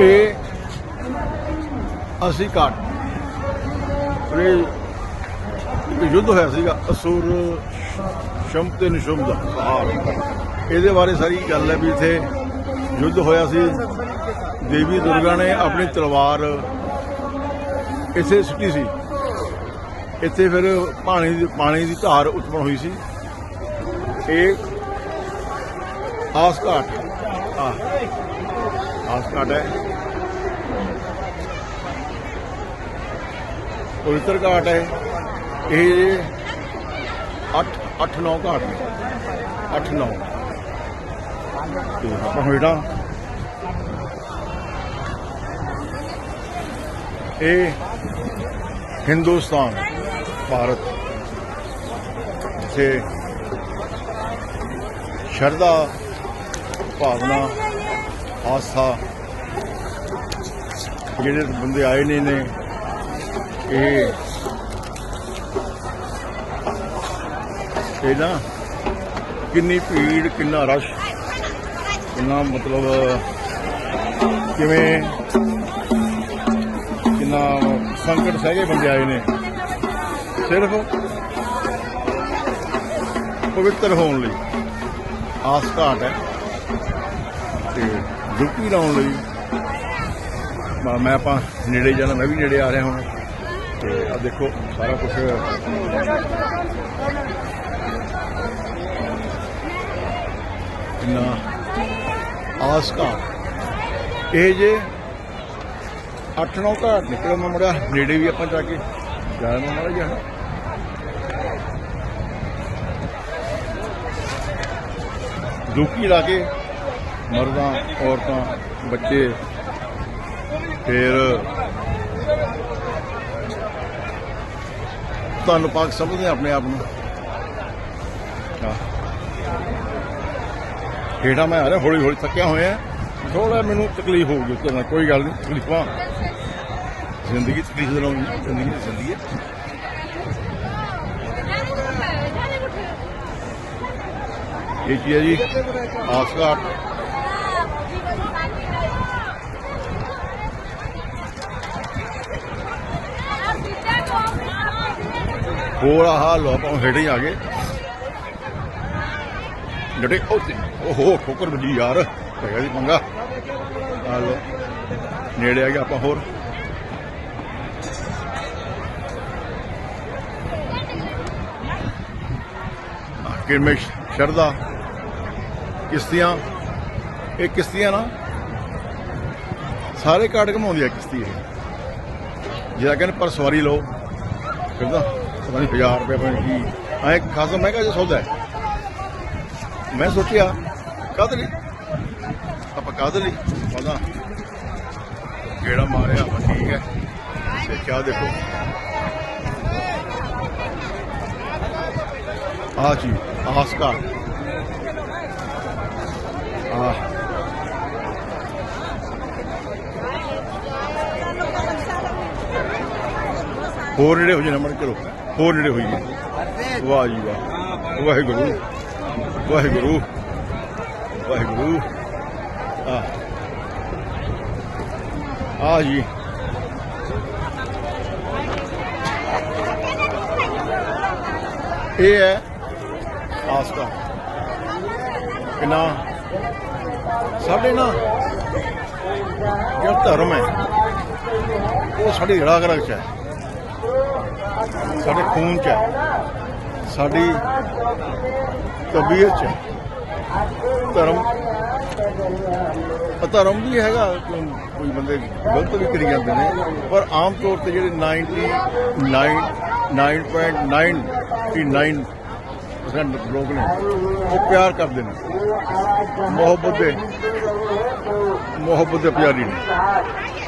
ਇਹ ਅਸੀਂ ਘਾਟ ਇਹ ਇੱਕ ਯੁੱਧ ਹੋਇਆ ਸੀਗਾ, ਅਸੁਰ ਸ਼ੰਭ ਤੇ ਨਿਸ਼ੁੰਭ ਦਾ ਪਹਾੜ ਇਹਦੇ ਬਾਰੇ ਸਾਰੀ ਗੱਲ ਹੈ ਵੀ ਇੱਥੇ ਯੁੱਧ ਹੋਇਆ ਸੀ। ਦੇਵੀ ਦੁਰਗਾ ਨੇ ਆਪਣੀ ਤਲਵਾਰ ਇੱਥੇ ਸੁੱਟੀ ਸੀ। ਇੱਥੇ ਫਿਰ ਪਾਣੀ ਦੀ ਪਾਣੀ ਦੀ ਧਾਰ ਉਤਪਨ ਹੋਈ ਸੀ। ਇਹ ਆਸ ਘਾਟ ਆ ਆਸ ਘਾਟ ਹੈ। ਪਵਿੱਤਰ ਘਾਟ ਹੈ। ਇਹ 8 8 9 ਘਾਟ ਨੇ। 8 9 ਤੇ ਆਪਾਂ ਹੋਈਦਾ ਇਹ ਹਿੰਦੁਸਤਾਨ, ਭਾਰਤ, ਜਿੱਥੇ ਸ਼ਰਧਾ ਭਾਵਨਾ ਆਸਥਾ। ਜਿਹੜੇ ਬੰਦੇ ਆਏ ਨੇ ਨੇ, ਇਹ ਇਹ ਨਾ ਕਿੰਨੀ ਭੀੜ, ਕਿੰਨਾ ਰਸ਼, ਕਿੰਨਾ ਮਤਲਬ, ਕਿਵੇਂ ਕਿੰਨਾ ਸੰਕਟ ਸਹਿਗੇ ਬੰਦੇ ਆਏ ਨੇ। ਸਿਰਫ ਪਵਿੱਤਰ ਹੋਣ ਲਈ ਆਸ ਘਾਟ ਹੈ। ਤੇ ਡੁੱਬੀ ਲਾਉਣ ਲਈ। ਮੈਂ- ਆਪਾਂ ਨੇੜੇ ਜਾਣਾ, ਮੈਂ ਵੀ ਨੇੜੇ ਆ ਰਿਹਾ ਹੁਣ। ਤੇ ਆ ਦੇਖੋ, ਸਾਰਾ ਕੁਝ ਕਿੰਨਾ ਆਸ ਘਾਟ ਇਹ ਜੇ 8-9 ਘਾਟ ਨਿਕਲੇ ਮੈਂ ਮੁੜਿਆ, ਨੇੜੇ ਵੀ ਆਪਾਂ ਜਾ ਕੇ ਜਾਣਾ ਮਾੜਾ ਜਾਣਾ ਦੁੱਕੀ ਲਾ ਕੇ ਮਰਦਾਂ, ਔਰਤਾਂ, ਬੱਚੇ, ਫਿਰ ਤੁਹਾਨੂੰ ਪਾਕ ਸਮਝਦੇ ਆ ਆਪਣੇ ਆਪ ਨੂੰ। ਹੇਠਾਂ ਮੈਂ ਆ ਰਿਹਾ ਹੌਲੀ ਹੌਲੀ ਥੱਕਿਆ ਹੋਇਆ। ਥੋੜਾ ਮੈਨੂੰ ਤਕਲੀਫ ਹੋਊਗੀ ਉਸ ਨਾਲ ਕੋਈ ਗੱਲ ਨਹੀਂ, ਤਕਲੀਫਾਂ ਜ਼ਿੰਦਗੀ ਤਕਲੀਫ ਦੇ ਨਾਲ ਜ਼ਿੰਦਗੀ ਜ਼ਿੰਦਗੀ ਹੈ ਇਹ ਕੀ ਹੈ ਜੀ? ਆਸਘਾਟ ਹੋਰ ਆਹ ਲੋ ਆਪਾਂ ਹੇਠ ਹੀ ਆ ਗਏ। ਜਿਹੜੇ ਉਹ ਤੇ- ਓਹੋ, ਠੋਕਰ ਵੱਜੀ ਯਾਰ। ਹੈਗਾ ਜੀ ਪੰਗਾ। ਆ ਲੋ ਨੇੜੇ ਆ ਗਏ ਆਪਾਂ ਹੋਰ। ਕਿਰਮੇ ਸ਼ਰਦਾ ਕਿਸ਼ਤੀਆਂ, ਇਹ ਕਿਸ਼ਤੀਆਂ ਨਾ, ਸਾਰੇ ਕਾਟ ਘਮਾਉਂਦੀ ਆ ਕਿਸ਼ਤੀ ਇਹ। ਜਿਹੜਾ ਕਹਿੰਦੇ ਪਰ ਸਵਾਰੀ ਲਓ ਕਿੰਦਾ ਪਤਾ ਨਹੀਂ 1000 ਰੁਪਏ ਪਤਾ ਨਹੀਂ ਕੀ ਐ ਖਾਸਾ ਮਹਿੰਗਾ ਜਿਹਾ ਸੌਦਾ ਹੈ। ਮੈਂ ਸੋਚਿਆ ਕਦ ਲਈ? ਆਪਾਂ ਕਦ ਲਈ? ਪਤਾ ਕਿਹੜਾ ਮਾਰਿਆ, ਆਪਾਂ ਠੀਕ ਹੈ। ਦੇਖਿਆ ਦੇਖੋ। ਆ ਜੀ ਆਸਕਾ ਆ ਹੋਰ ਜਿਹੜੇ ਹੋ ਜਾਣਾ ਮੜ ਚਲੋ ਹੋਰ ਨੇੜੇ ਹੋਈਏ ਵਾਹ ਜੀ ਵਾਹ। ਵਾਹਿਗੁਰੂ। ਵਾਹਿਗੁਰੂ। ਵਾਹਿਗੁਰੂ। ਆ। ਆ ਜੀ। ਇਹ ਹੈ ਆਸਕਾ। ਕਿੰਨਾ? ਸਾਡੇ ਨਾ ਜਿਹੜਾ ਧਰਮ ਹੈ, ਉਹ ਸਾਡੀ ਰਗ ਰਗ ਚ ਹੈ। ਸਾਡੇ ਖੂਨ ਚ ਹੈ। ਸਾਡੀ ਤਬੀਅਤ ਚ ਹੈ। ਧਰਮ ਧਰਮ ਵੀ ਹੈਗਾ, ਕੋਈ ਬੰਦੇ ਗਲਤ ਵੀ ਕਰੀ ਜਾਂਦੇ ਨੇ, ਪਰ ਆਮ ਤੌਰ ਤੇ ਜਿਹੜੇ 99.99% ਲੋਕ ਨੇ, ਉਹ ਪਿਆਰ ਕਰਦੇ ਨੇ। ਮੁਹੱਬਤ ਦੇ ਮੁਹੱਬਤ ਦੇ ਪਿਆਰੀ ਨੇ।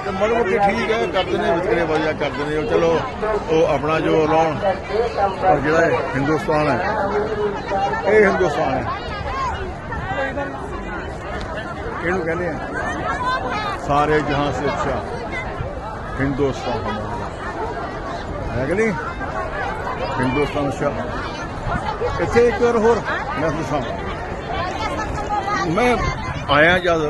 ਤੇ ਮਾੜੇ ਮੋਟੇ ਠੀਕ ਹੈ, ਕਰਦੇ ਨੇ ਵਿਤਕਰੇ ਵਜਾ ਕਰਦੇ ਨੇ ਉਹ। ਚਲੋ, ਉਹ ਆਪਣਾ ਜੋ ਲਾਉਣ ਪਰ ਜਿਹੜਾ ਇਹ ਹਿੰਦੁਸਤਾਨ ਹੈ, ਇਹ ਹਿੰਦੁਸਤਾਨ ਹੈ। ਇਹਨੂੰ ਕਹਿੰਦੇ ਆ? ਸਾਰੇ ਜਹਾਂ ਸੇ ਅੱਛਾ, ਹਿੰਦੁਸਤਾਨ। ਹਮਾਰਾ ਹੈ ਕਿ ਨਹੀਂ? ਹਿੰਦੁਸਤਾਨ ਅੱਛਾ। ਇੱਥੇ ਇੱਕ ਵਾਰ ਹੋਰ ਮੈਂ ਦੱਸਾਂ ਮੈਂ ਆਇਆ ਜਦ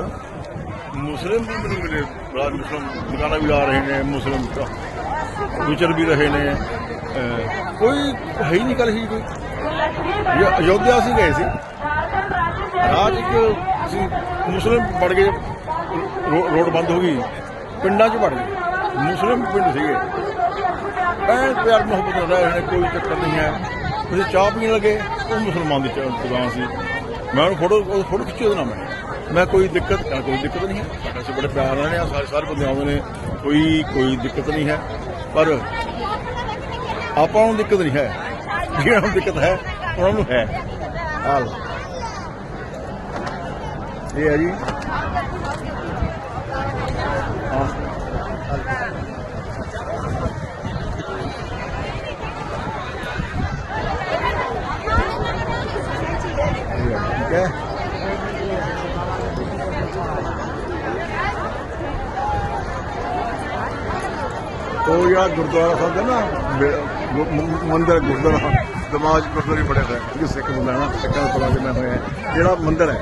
ਮੁਸਲਿਮ ਵੀ ਮੈਨੂੰ ਮਿਲੇ ਬੜਾ ਮੁਸਲਿਮ ਦੁਕਾਨਾਂ ਵੀ ਲਾ ਰਹੇ ਨੇ, ਮੁਸਲਿਮ ਵਿਚਰ ਵੀ ਰਹੇ ਨੇ। ਕੋਈ ਹੈ ਹੀ ਨਹੀਂ ਗੱਲ ਹੀ ਕੋਈ। ਅਯੋਧਿਆ ਅਸੀਂ ਗਏ ਸੀ। ਰਾਜ ਇੱਕ ਮੁਸਲਿਮ ਵੜ ਗਏ ਰੋਡ ਬੰਦ ਹੋ ਗਈ, ਪਿੰਡਾਂ 'ਚ ਵੜ ਗਏ। ਮੁਸਲਿਮ ਪਿੰਡ ਸੀਗੇ। ਐ ਪਿਆਰ ਮੁਹੱਬਤ ਨਾਲ ਰਹੇ ਕੋਈ ਚੱਕਰ ਨਹੀਂ ਹੈ। ਤੁਸੀਂ ਚਾਹ ਪੀਣ ਲੱਗੇ, ਉਹ ਮੁਸਲਮਾਨ ਦੀ ਚਾਹ ਦੁਕਾਨ ਸੀ। ਮੈਂ ਉਹਨੂੰ ਫੋਟੋ ਫੋਟੋ ਖਿੱਚੀ ਉਹਦੇ ਨਾਲ ਮੈਂ। ਮੈਂ ਕੋਈ ਦਿੱਕਤ ਕੋਈ ਦਿੱਕਤ ਨਹੀਂ ਹੈ। ਸਾਡਾ ਅਸੀਂ ਬੜੇ ਪਿਆਰ ਨਾਲ ਨੇ ਸਾਰੇ ਸਾਰੇ ਬੰਦੇ ਆਉਂਦੇ ਨੇ। ਕੋਈ ਕੋਈ ਦਿੱਕਤ ਨਹੀਂ ਹੈ। ਪਰ ਆਪਾਂ ਨੂੰ ਦਿੱਕਤ ਨਹੀਂ ਹੈ। ਜਿਹਨਾਂ ਨੂੰ ਦਿੱਕਤ ਹੈ, ਉਹਨਾਂ ਨੂੰ ਹੈ। ਹਾਲ। ਇਹ ਹੈ ਜੀ। ਉਹ ਜਿਹੜਾ ਗੁਰਦੁਆਰਾ ਸਾਹਿਬ ਦਾ ਨਾ ਮੰਦਰ ਗੁਰਦੁਆਰਾ ਦਿਮਾਗ 'ਚ ਗੁਰਦੁਆਰੇ ਬੜੇ ਹੋਏ ਕਿ ਸਿੱਖ ਬੰਦਾ ਹੈ ਨਾ, ਸਿੱਖਾਂ ਦਾ ਪਤਾ ਮੈਂ ਹੋਇਆ ਜਿਹੜਾ ਮੰਦਰ ਹੈ,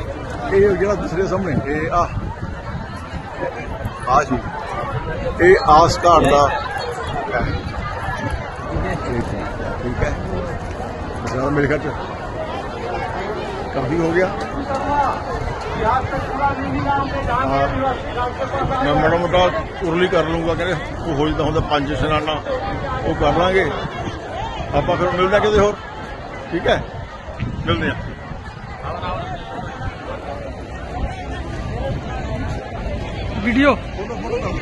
ਇਹ ਜਿਹੜਾ ਦੂਸਰੇ ਸਾਹਮਣੇ, ਇਹ ਆ ਆ ਜੀ। ਇਹ ਆਸ ਘਾਟ ਦਾ ਠੀਕ ਹੈ। ਠੀਕ ਮੇਰੇ ਘਰ ਚ ਕਾਫੀ ਹੋ ਗਿਆ। ਹਾਂ। ਮੈਂ ਮਾੜਾ ਮੋਟਾ ਉਰਲੀ ਕਰ ਲੂੰਗਾ ਕਹਿੰਦੇ ਉਹ ਹੋ ਜਾਂਦਾ ਹੁੰਦਾ ਪੰਜ ਇਸ਼ਨਾਨਾ ਉਹ ਕਰ ਲਾਂਗੇ। ਆਪਾਂ ਫਿਰ ਮਿਲਦਾ ਕਿਤੇ ਹੋਰ। ਠੀਕ ਹੈ? ਮਿਲਦੇ ਆ। ਵੀਡੀਓ। ਫੋਟੋ ਫੋਟੋ ਕਰ